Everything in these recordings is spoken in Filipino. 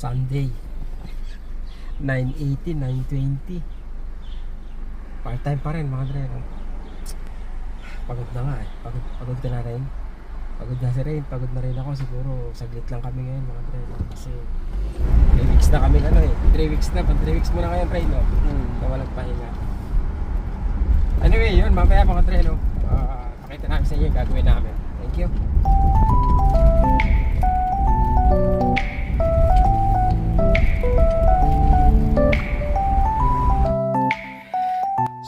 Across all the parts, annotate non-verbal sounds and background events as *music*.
Sunday. 9.80, 9.20. Part-time pa rin mga no? Pagod na nga eh. Pagod, pagod ka na rin. Pagod na si Rain. Pagod na rin ako. Siguro saglit lang kami ngayon mga no? Kasi 3 weeks na kami ano eh. 3 weeks na. Pag 3 weeks muna ngayon Rain no. Hmm. Na walang pahinga. Anyway, yun. Mamaya mga dre no. Ah, pakita namin sa inyo yung gagawin namin. Thank you.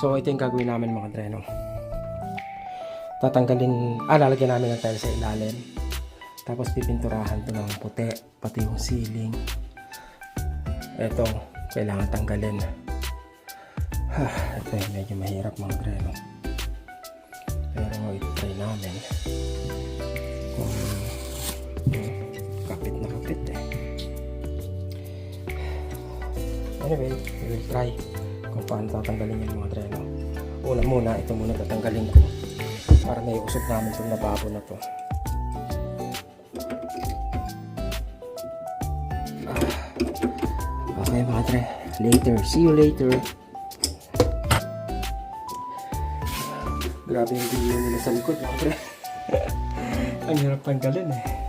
So ito yung gagawin namin mga dreno. Tatanggalin, ah lalagyan namin ng tile sa ilalim. Tapos pipinturahan to ng puti, pati yung ceiling. Ito, kailangan tanggalin. Ha, ito yung medyo mahirap mga dreno. Pero ito-try namin. Kung kapit na kapit eh. Anyway, we will try kung paano tatanggalin yung mga dreno. Una muna, ito muna tatanggalin ko para naiusog namin sa lababo na to. Ah. Okay mga dre, later. See you later. Grabe yung video nila sa likod mga dre. *laughs* Ang hirap tanggalin eh.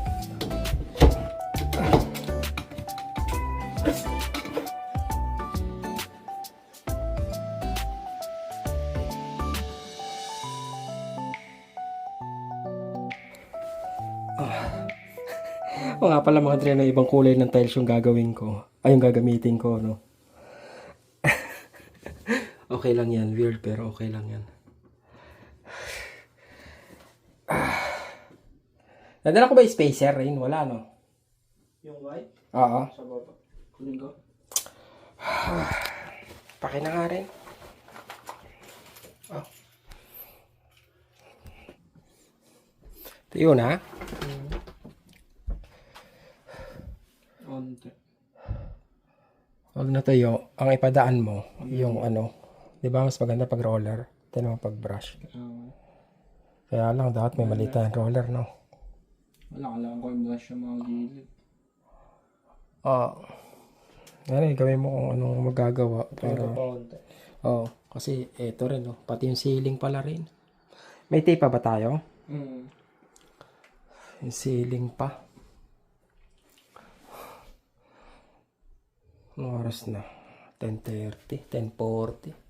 Nga pala mga dre na ibang kulay ng tiles yung gagawin ko. Ay, yung gagamitin ko, no? *laughs* okay lang yan. Weird, pero okay lang yan. *sighs* Ah. Nadala ko ba yung spacer, Rain? Wala, no? Yung white Oo. sa baba. Kunin ko. *sighs* Paki na nga rin. Oh. Ito yun, ha? Onte. Huwag na tayo. Ang ipadaan mo, yung ano, di ba mas maganda pag roller? Ito pag brush. Uh, Kaya lang, dapat may maliit na roller, no? wala, kailangan ko yung brush yung mga gilid. Oo. Ano, eh, gawin mo kung anong magagawa. Pero oo. kasi eto rin, no? Pati yung ceiling pala rin. May tape pa ba tayo? Mm. Yung ceiling pa. Anong oras na? 10.30, 10.40.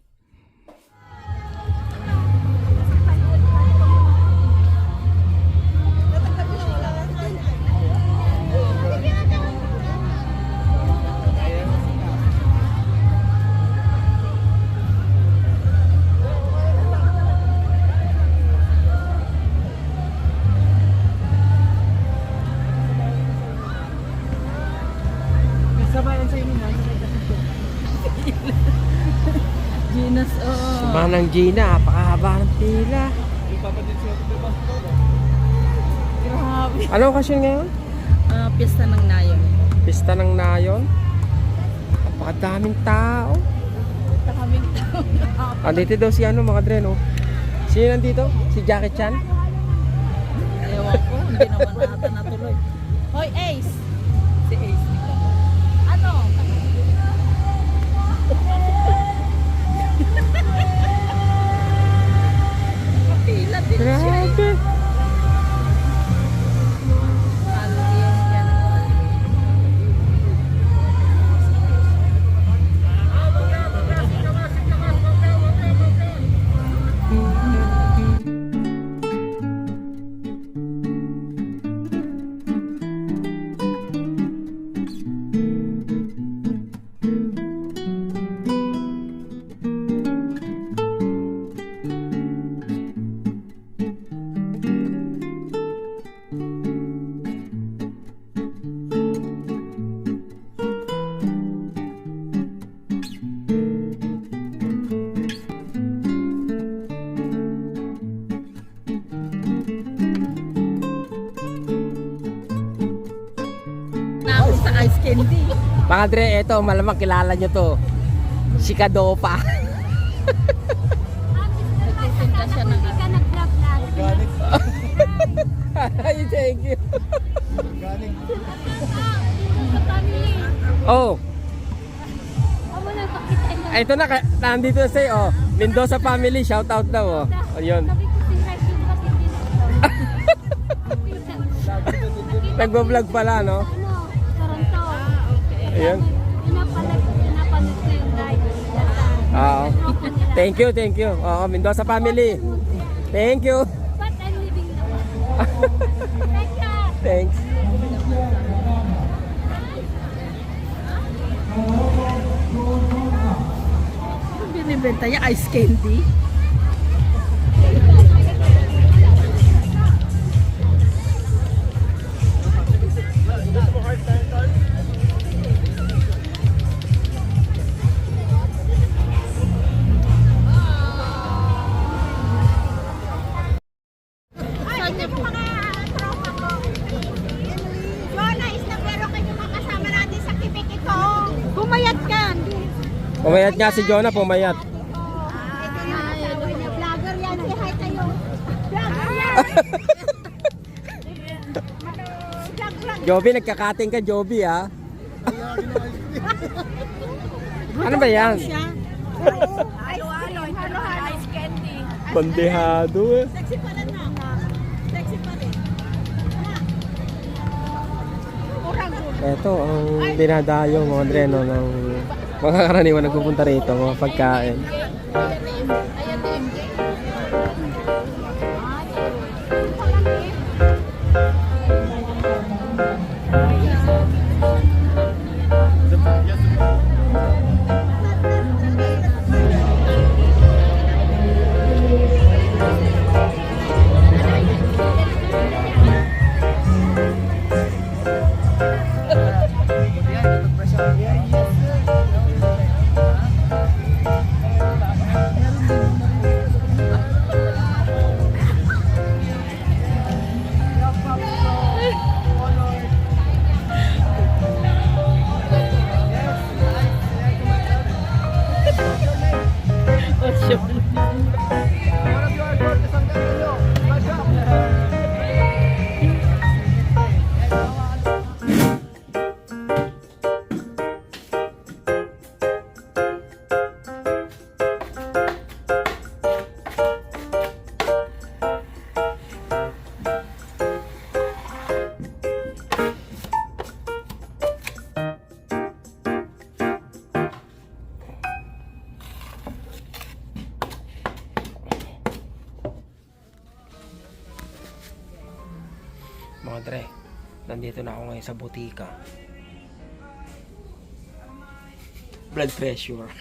Manang Gina, pakahaba ng pila. Grabe. Ano okasyon ngayon? Ah, piyesta ng nayon. Pista ng Nayon. Napakadaming tao. Punta kami *laughs* Andito daw si ano mga dre, no? Sino nandito? Si Jackie Chan? Ewan ko, hindi naman natin natuloy. Hoy, Ace! Mga dre, eto, malamang kilala nyo to. Si Kadopa. Nagtitinda siya ng ano. Organic. Ay, thank you. Organic. Oh, ito na, nandito na sa'yo. Oh. Mendoza family, shout out daw. Oh. Bakit din Nagbablog pala, no? Ano, Toronto. Ah, pinapanood ko yung live. Oo. Thank you, thank you. Oo, Mendoza family. Thank you. But I'm living naman. Teka. Thanks. Ano binibenta niya? Ice candy? Pumayat nga si Jonah, pumayat. Vlogger yan. Say hi kayo. Vlogger yan. Vlog, *laughs* vlog. Joby, nagkakating ka, Joby, ha? *laughs* ano ba yan? Halo-halo. Halo-halo. Ice candy. Bandehado, eh. Sexy pa rin na. Sexy pa rin. Ito ang dinadayo mga dreno ng mga karaniwan nagpupunta rito, mga pagkain. Mga nandito na ako ngayon sa butika. Blood pressure.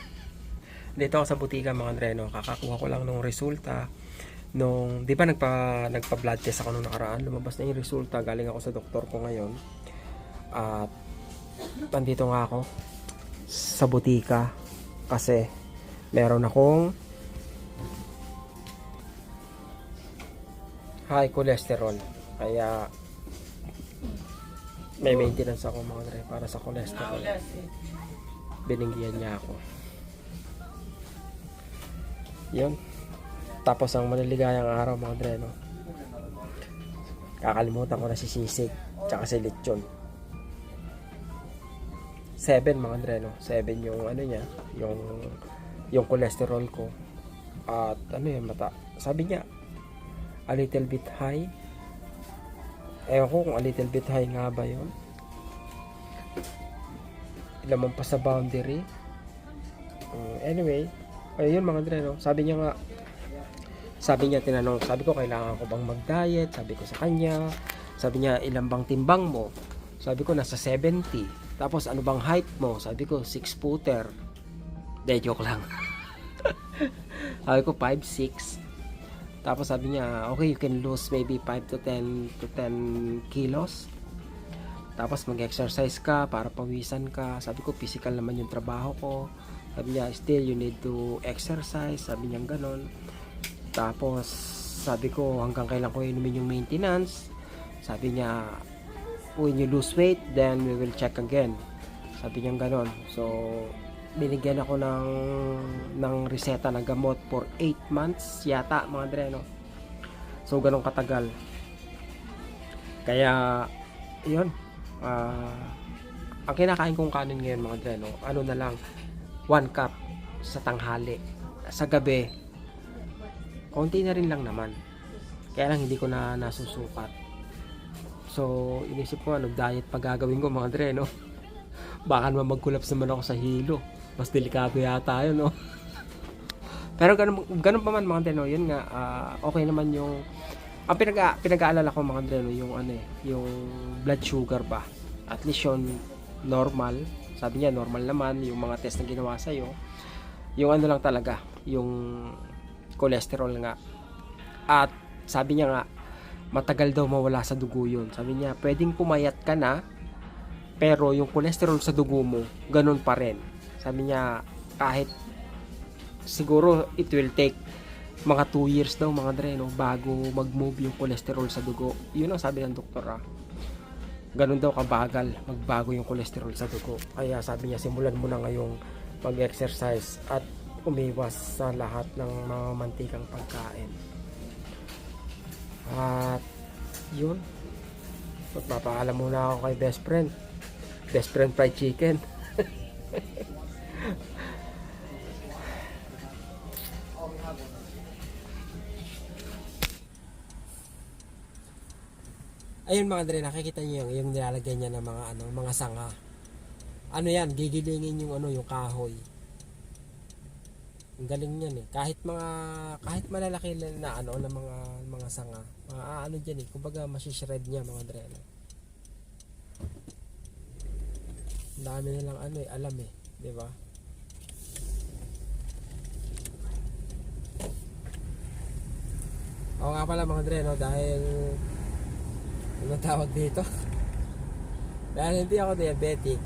*laughs* Dito ako sa butika mga dre, no? Kakakuha ko lang ng resulta nung, di ba nagpa, nagpa-blood test ako nung nakaraan, lumabas na yung resulta, galing ako sa doktor ko ngayon. At, nandito nga ako sa butika kasi meron akong high cholesterol. Kaya, may maintenance ako mga dre para sa cholesterol. Binigyan niya ako. Yun. Tapos ang maliligayang araw mga dre, no? Kakalimutan ko na si Sisig tsaka si Lechon. 7 mga dre, no? 7 yung ano niya, yung yung cholesterol ko. At ano yun, mata. Sabi niya, a little bit high. Ewan ko kung a little bit high nga ba yun. Lamang pa sa boundary. Mm, anyway, ayun mga dre, no? Sabi niya nga, sabi niya tinanong, sabi ko kailangan ko bang mag-diet? Sabi ko sa kanya. Sabi niya, ilan bang timbang mo? Sabi ko nasa 70. Tapos ano bang height mo? Sabi ko 6 footer. De joke lang. *laughs* sabi ko 5'6". Tapos sabi niya, okay, you can lose maybe 5 to 10 to 10 kilos. Tapos mag-exercise ka para pawisan ka. Sabi ko, physical naman yung trabaho ko. Sabi niya, still you need to exercise. Sabi niya ganon. Tapos, sabi ko, hanggang kailan ko inumin yung maintenance. Sabi niya, when you lose weight, then we will check again. Sabi niya ganon. So, binigyan ako ng ng reseta ng gamot for 8 months yata mga dre no so ganun katagal kaya yun ah ang kinakain kong kanin ngayon mga dre, no, ano na lang, one cup sa tanghali. Sa gabi, konti na rin lang naman. Kaya lang hindi ko na nasusukat. So, inisip ko, ano, diet pa gagawin ko mga dre, no? *laughs* Baka naman mag-collapse naman ako sa hilo. Mas delikado yata yun, no? Pero ganun, ganun pa man mga dre, no? Yun nga, ah, okay naman yung ang pinag pinag-aalala ko mga dre, no, yung ano eh, yung blood sugar ba. At least yun normal. Sabi niya normal naman yung mga test na ginawa sa iyo. Yung ano lang talaga, yung cholesterol nga. At sabi niya nga matagal daw mawala sa dugo yun. Sabi niya, pwedeng pumayat ka na, pero yung cholesterol sa dugo mo, ganun pa rin. Sabi niya, kahit siguro it will take mga 2 years daw mga dre, no, bago mag-move yung cholesterol sa dugo. Yun ang sabi ng doktor ah. Ganun daw kabagal magbago yung cholesterol sa dugo. Kaya sabi niya, simulan mo na ngayong mag-exercise at umiwas sa lahat ng mga mantikang pagkain. At yun. Magpapaalam muna ako kay best friend. Best friend fried chicken. *laughs* Ayun mga dre, nakikita niyo yung, yung nilalagay niya ng mga ano, mga sanga. Ano yan, gigilingin yung ano, yung kahoy. Ang galing niyan eh. Kahit mga kahit malalaki na, ano na mga mga sanga, mga ah, ano diyan eh, kumbaga masi-shred niya mga dre. No? Ang dami nilang ano eh, alam eh, 'di ba? Oo nga pala mga dre, no, dahil ano tawag dito? *laughs* Dahil hindi ako diabetic,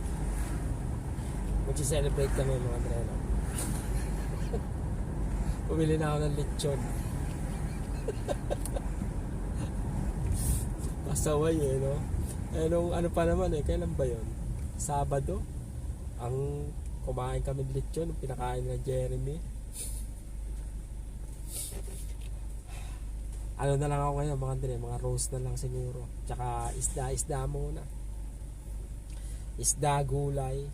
mag-celebrate kami mga dre, no? *laughs* Pumili na ako ng lechon. *laughs* Pasaway eh, no? Eh, nung ano pa naman eh, kailan ba yon? Sabado? Ang kumain kami ng lechon, pinakain na Jeremy. Ano na lang ako ngayon mga dre, mga roast na lang siguro. Tsaka isda, isda muna. Isda, gulay.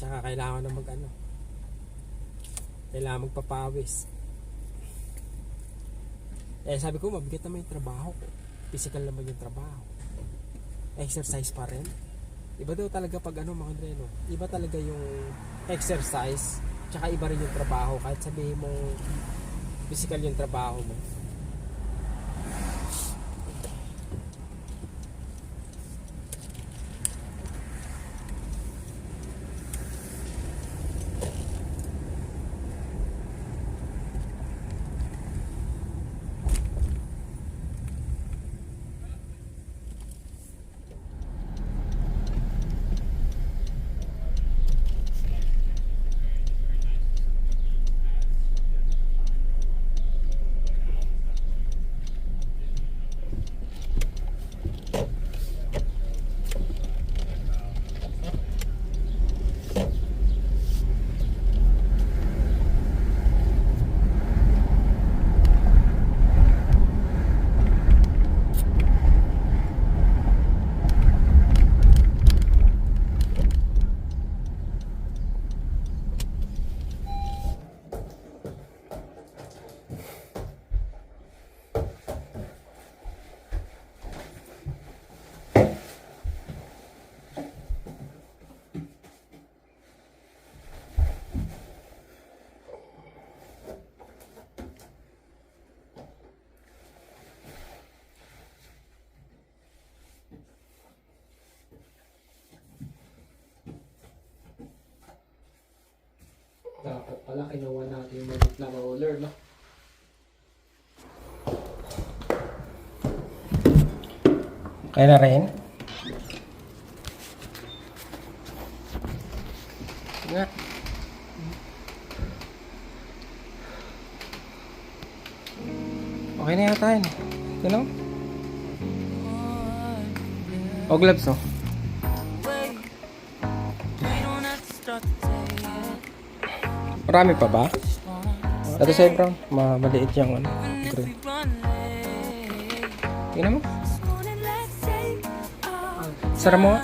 Tsaka kailangan na mag ano. Kailangan magpapawis. Eh sabi ko mabigat naman yung trabaho ko. Physical naman yung trabaho. Exercise pa rin. Iba daw talaga pag ano mga dre, no? Iba talaga yung exercise tsaka iba rin yung trabaho. Kahit sabihin mo physical yung trabaho mo dapat pala kinuha natin yung magic na roller no? Kaya na rin. Nga. Okay na yata yun. Ito lang o gloves oh Marami pa ba? Ito sa brown. Ma maliit yung ano. Green. Tingnan mo. Sara mo nga.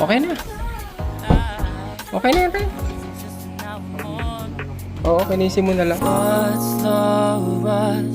Okay na. Okay na yan, Ren. Oo, kinisin mo na lang. What's the rush?